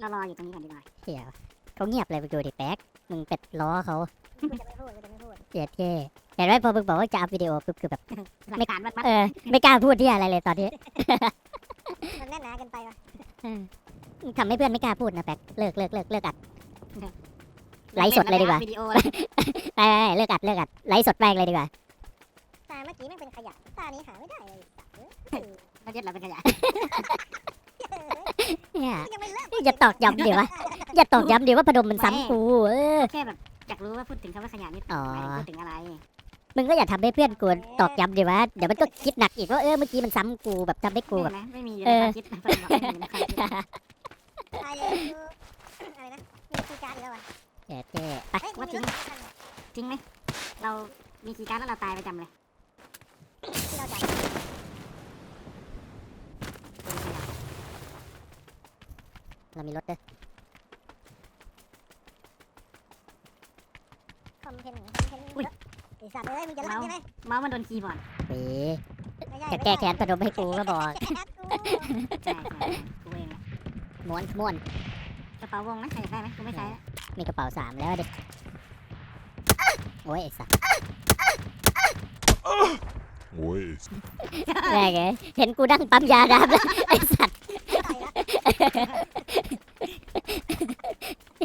เรารออยู่ตรงนี้ก่อนดีกว่าเฮียเขาเงียบเลยไปดูดิแป๊กมึงเป็ดล้อเขากูจะไม่พูดกูจะไม่พูดเจ็ดเท่เห็นไหมพอมึงบอกว่าจะอัพวิดีโอปุ๊บคือแบบหลักฐานมัดมัดเออไม่กล้าพูดที่อะไรเลยตอนนี้มันแน่นหนาเกินไปว่ะเออทำให้เพื่อนไม่กล้าพูดนะแป๊กเลิกเลิกเลิกเลิกอัดไลฟ์สดเลยดีกว่าวิดีโอเลยไปไปไปเลิกอัดเลิกอัดไลฟ์สดแม่งเลยดีกว่าตาเมื่อกี้แม่งเป็นขยะตานี้หาไม่ได้เลยสัตว์เอ้ยเรายึดเราเป็นขยะ เนี่ยยังไม่เลิกอย่าตอกย้ำดิวะอย่าตอกย้ำดิว่าพนมมันซ้ำกูเออแค่แบบอยากรู้ว่าพูดถึงคำว่าขยะนี่อ๋อหมายถึงพูดถึงอะไรมึงก็อย่าทำให้เพื่อนกูตอกย้ำดิวะเดี๋ยวมันก็คิดหนักอีกว่าเออเมื่อกี้มันซ้ำกูแบบทำให้กูแบบไม่ไม่มีอยู่เอในอความคิดเพิ่นบอกไม่มีในความคิดตายเลยกูอะไรนะมีคีย์การ์ดอีกแล้วว่ะเจ็ดเท่ไปเฮ้ยว่าจริงจริงไหมเรามีคีย์การ์ดแล้วเราตายประจำเลยที่เราจับ เป็นขยะเรามีรถเด้อคอมเพนต์คอมเพนต์ไอสัตว์เอ้ยมึงจะลั่นใช่ไหมเมาส์มันโดนคีย์บอร์ดปีไม่ใช่จะแก้แค้นพนมให้กูก็บอกแก้แค้นกูใช่ใช่กูเองแหละม้วนม้วนกระเป๋าวงนะใครอยากได้ไหมกูไม่ใช้ละมีกระเป๋าสามแล้วเด็กโอ้ยไอ้สัสโอ้ยแรกเลยเห็นกูนั่งปั๊มยาดามแล้วไอ้สัสตายละ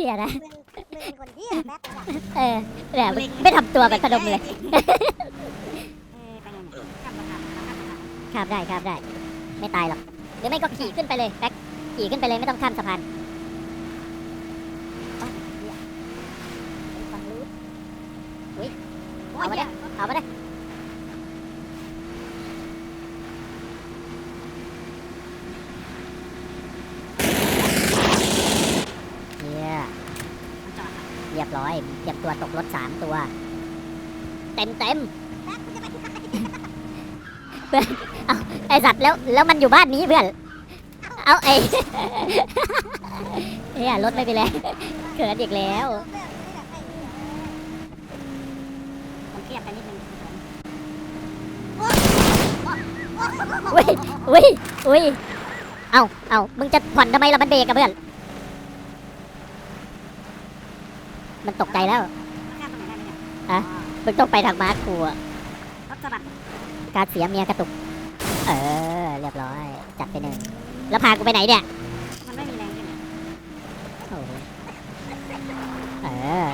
เฮียนะมึงมึงเป็นคนเหี้ยแบ๊กว่ะเออแบบไม่ทำตัวแบบพนมเลยเออไปไงเนี่ยข้ามสะพานข้ามสะพานข้ามได้ข้ามได้ ไม่ตายหรอกหรือไม่ก็ขี่ขึ้นไปเลยแบ็คขี่ขึ้นไปเลยไม่ต้องข้ามสะพานฟังรู้โอ้ยเอามาเหี้ได้ยเอามาได้เฮีย มันจอดครับ เรียบร้อยเก็บ ตกรถสามตัว เต็มเต็มแบ๊กมึงจะไอสัตว์แล้วแล้วมันอยู่บ้านนี้เพื่อน เอาไอเฮียรถไม่ไปแล้วเขินอีกแล้วมันเทียบกันนิดนึงอุ้ยอุ้ยอุ้ยเอาเอามึงจะผ่อนทำไมล่ะมันเบรกกับเพื่อน มันตกใจแล้ว ฮะมึงต้องไปทางมาร์คกูอะรถสะบัดการเสียเมียกระตุก เออ เรียบร้อย จัดไปหนึ่งแล้วพากูไปไหนเนี่ย มันไม่มีแรงขึ้นเลยโอ้โหเออ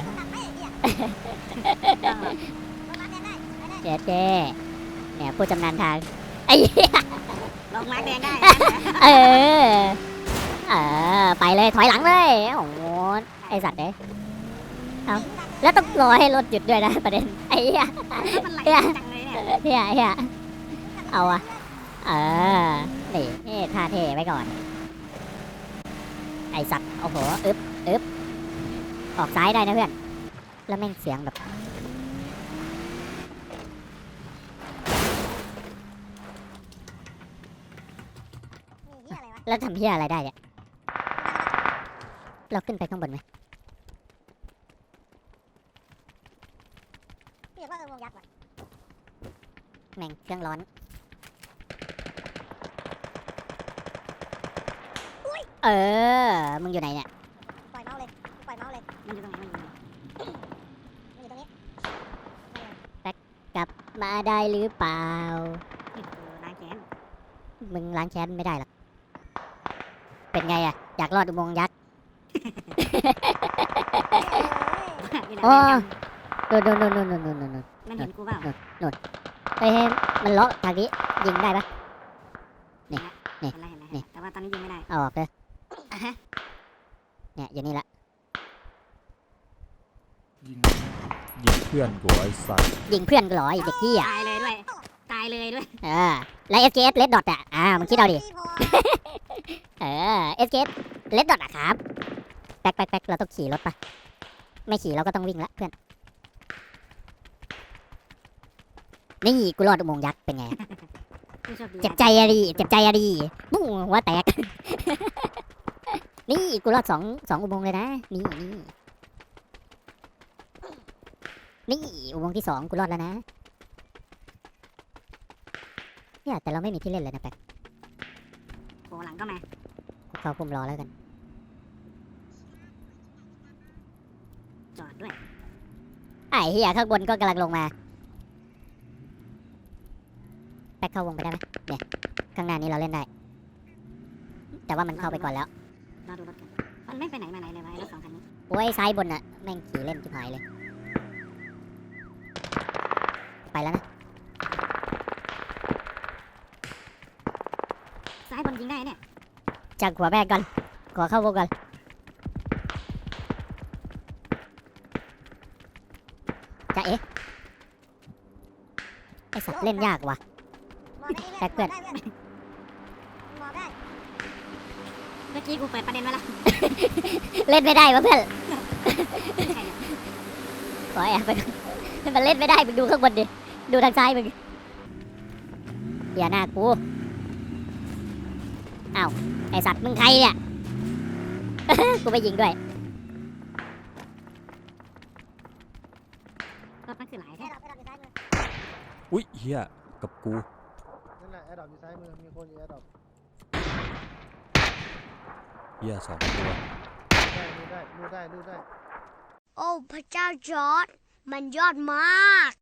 เจ๊เจ๊เนี่ยผู้ชำนาญทาง ไอ้เหี้ยลงมาร์กแดงได้เออ เออ ไปเลยถอยหลังเลย โอ้โหไอสัตว์เด้ย แล้วต้องรอให้รถหยุดด้วยนะประเด็นไอ้เหี้ยแล้วมันไหลจังเลยเนี่ยเฮียเฮียเอาอะเออนี่นี่ท่าเท่ไว้ก่อน ไอสัตว์โอ้โหอึบอึบออกซ้ายได้นะเพื่อน แล้วแม่งเสียงแบบแล้วทำเฮียอะไรได้เนี่ย เราขึ้นไปข้างบนไหม เรียกว่าเออวงยักษ์ว่ะ แม่งเครื่องร้อนเออ มึงอยู่ไหนเนี่ย ปล่อยเมาส์เลย ปล่อยเมาส์เลย มันอยู่ตรงไหน มันอยู่ตรงไหนมันอยู่ตรงนี้กลับมาได้หรือเปล่าเออล้างแขนมึงล้างแค้นไม่ได้หรอก เป็นไงอะอยากรอดอุโมงค์ยักษ์อยู่ไหนอ๋อเวรกรรมโน่นโน่นโน่นโน่นโน่นโน่นโน่นมันเห็นกูเปล่าเฮ้ย เฮ้ยมันเลาะทางนี้ยิงได้ปะ นี่เห็นแล้วเห็นแล้วเห็นแล้วแต่ว่าตอนนี้ยิงไม่ได้เอาออกเลยอะฮะเนี่ยอยู่นี่ละ ยิงยิงเพื่อนกูไอ้สัตว์ยิงเพื่อนกูเหรอไอเด็กที่อะตายเลยด้วย ตายเลยด้วย เออ แล้ว SKS Red Dot อะอ่ามึงคิดเอาดิ เออ SKS Red Dot อะครับ แป๊กแป๊กแป๊กเราต้องขี่รถปะไม่ขี่เราก็ต้องวิ่งละเพื่อน นี่กูรอดอุโมงยักษ์เป็นไง เจ็บใจอะดีเจ็บใจอะดีบุ้งหัวแตก นี่กูรอดสองสองอุโมงเลยนะ นี่นี่นี่อุโมงที่สองกูรอดแล้วนะ เนี่ยแต่เราไม่มีที่เล่นเลยนะแป๊กโผล่หลังก็มาเขาพุ่มรอแล้วกัน จอดด้วย ไอ้เหี้ยข้างบนก็กำลังลงมา ป๊กเข้าวงไปได้ไหมเนี่ยข้างหน้านี้เราเล่นได้ แต่ว่ามันเข้าไปก่อนแล้วรอดูรถกันมันไม่ไปไหนมาไหนเลยวะไอ้รถสองคันนี้โอ้ยซ้ายบนอะแม่งขี่เล่นชิบหายเลย ไปแล้วนะซ้ายบนยิงได้เนี่ยจากหัวแบกก่อนขอเข้าวงก่อนจะเอ๊ะไอสัตว์เล่นยากว่ะมองได้ แท็กเพื่อนมองได้มองได้เมื่อกี้กูเปิดประเด็นไว้แล้วเล่นไม่ได้วะเพื่อนใครเนี่ยขอแอบไปก่อนมันเล่นไม่ได้มึงดูข้างบนดิ ดูทางซ้ายมึงอย่าหน้ากูอ้าวไอสัตว์มึงใครเนี่ย กูไปยิงด้วยรถมันคือหลายแค่แท้เราไปเราอยู่ซ้ายมืออุ้ยเฮียกับกูนั่นแหละแอร์ดรอปอยู่ซ้ายมือมีคนอยู่แอร์ดรอปเฮียสองตัวได้รูดได้รูดได้รูดได้โอ้พระเจ้าจอร์ดมันยอดมาก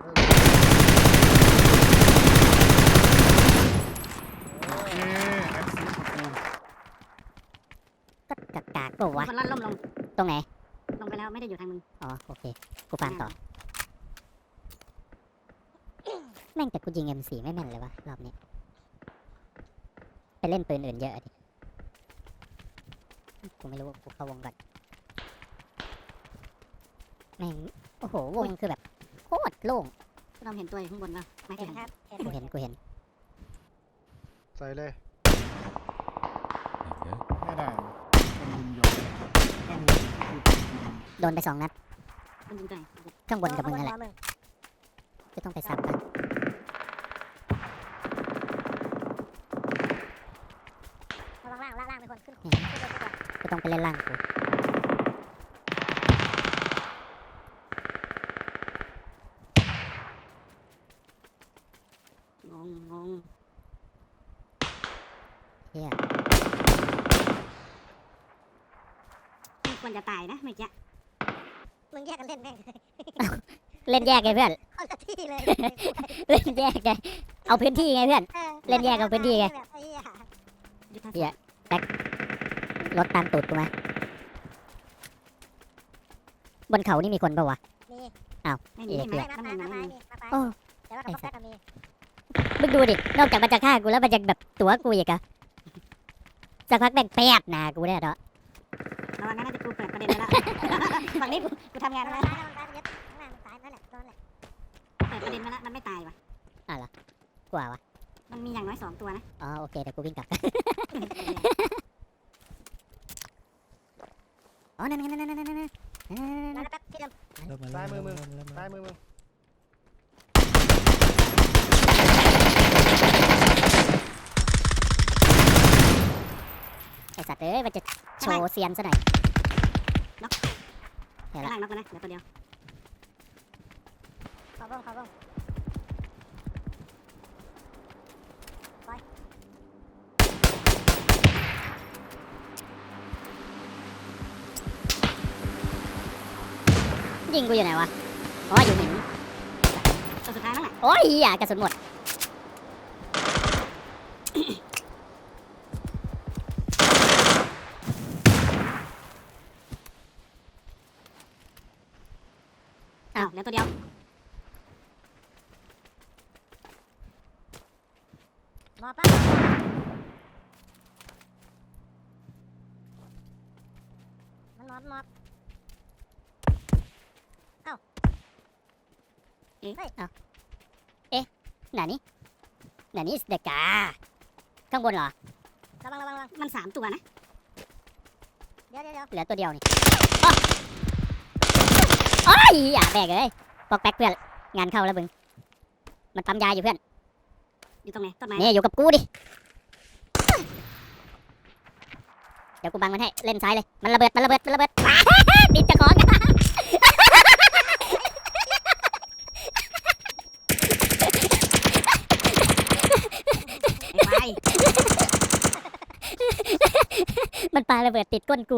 เออโอเคแอคซิสกูก็กากกากๆปะวะคนล่อนล่มลงตรงไหน ลงไปแล้วไม่ได้อยู่ทางมึง อ๋อ โอเค กูฟังต่อ แม่งแต่กูยิง M4 ไม่แม่นเลยวะรอบนี้ ไปเล่นปืนอื่นเยอะดิกูไม่รู้ว่ากูเข้าวงก่อนแม่งโอ้โหวงคือแบบโคตรโล่งเราเห็นตัวอยู่ข้างบนป่ะไม่เห็เห็นนครับเห็นกูเห็นกูเห็นใส่เลยเดี๋ยวไม่ได้ต้องยิงยอมต้องยิงพูดโดนไปสองนัดมันยิงตัวไหนข้างบนกับมึงนั่นแหละมึงก็ต้องไปซ้ำกัน ระวังล่างล่างล่างเป็นคนขึ้นขึ้มนขึ้นขึ้นก็ต้องไปเล่นล่างกูงงงงเฮียมึงควรจะตายนะเมื่อกี้มึงแยกกันเล่นแม่งเล่นแยกไงเพื่อนเอาละที่เลยเล่นแยกไงเอาพื้นที่ไงเพื่อน ออเล่นแยกกับพื้นที่ไง แบบไอ้ เหี้ยยุทธศาสตร์เหี้ยรถตามตูดกูมาบนเขานี่มีคนปะวะ มีไม่มีใช่ไหมเหี้ยมาน้ำปมัลานมาไม่ปลามีมีมาปลาโอ้แต่ว่ากับแป๊กก็มีมึงดูดิ นอกจากมันจะฆ่ากูแล้วมันยังแบบตัวกูอีกอะสักพักแม่งแปบหนากูเนี่ยเนาะระวังนะน่าจะกูเปิดประเด็นไว้แล้วฝั่งนี้กูกูทำงานระไว้วังแล้วซ้ายระวังซ้ายมันยึดข้างหน้ามันซ้ายนั่นแหละโดนแหละเปิดประเด็นไว้แล้วมันไม่ตายว่ะกว่าวะ มันมีอย่างน้อยสองตัวนะ อ๋อโอเคเดี๋ยวกูวิ่งกลับ อ๋อนั่นนั่นนั่นนั่นนั่นนั่นนั่นแล้วแป๊บที่เดิมซ้ายมือมึงซ้ายมือมึงไอสัตว์เอ้ยมันจะโชว์เซียนซะหน่อยเดี๋ยวละข้างล่างน็อกแล้วนะเดี๋ยวตัวเดียวขอวงขอวง ยิงกูอยู่ไหนวะอ๋ออยู่หินตัวสุดท้ายนั่นแหละโอ้ยอะกระสุนหมด อ้าวเหลือตัวเดียวหมอป้ามันหมอ บหมอบหนานี่หนานี่เด็กกาข้างบนเหรอ ระวังระวังระวังมันสามตัวนะ เดี๋ยวเดี๋ยวเดี๋ยวเหลือตัวเดียวนี่อ้อโอ้ยอย่าแบกเลยปอกแป๊กเพื่อน งานเข้าแล้วมึง มันปั๊มยาอยู่เพื่อน อยู่ตรงไหนต้นไม้นี่อยู่กับกูดิ เดี๋ยวกูบังมันให้ เล่นซ้ายเลย มันระเบิด มันระเบิด มันระเบิด ติดเจะของ ไอ้ควาย มันปา ระเบิดติดก้นกู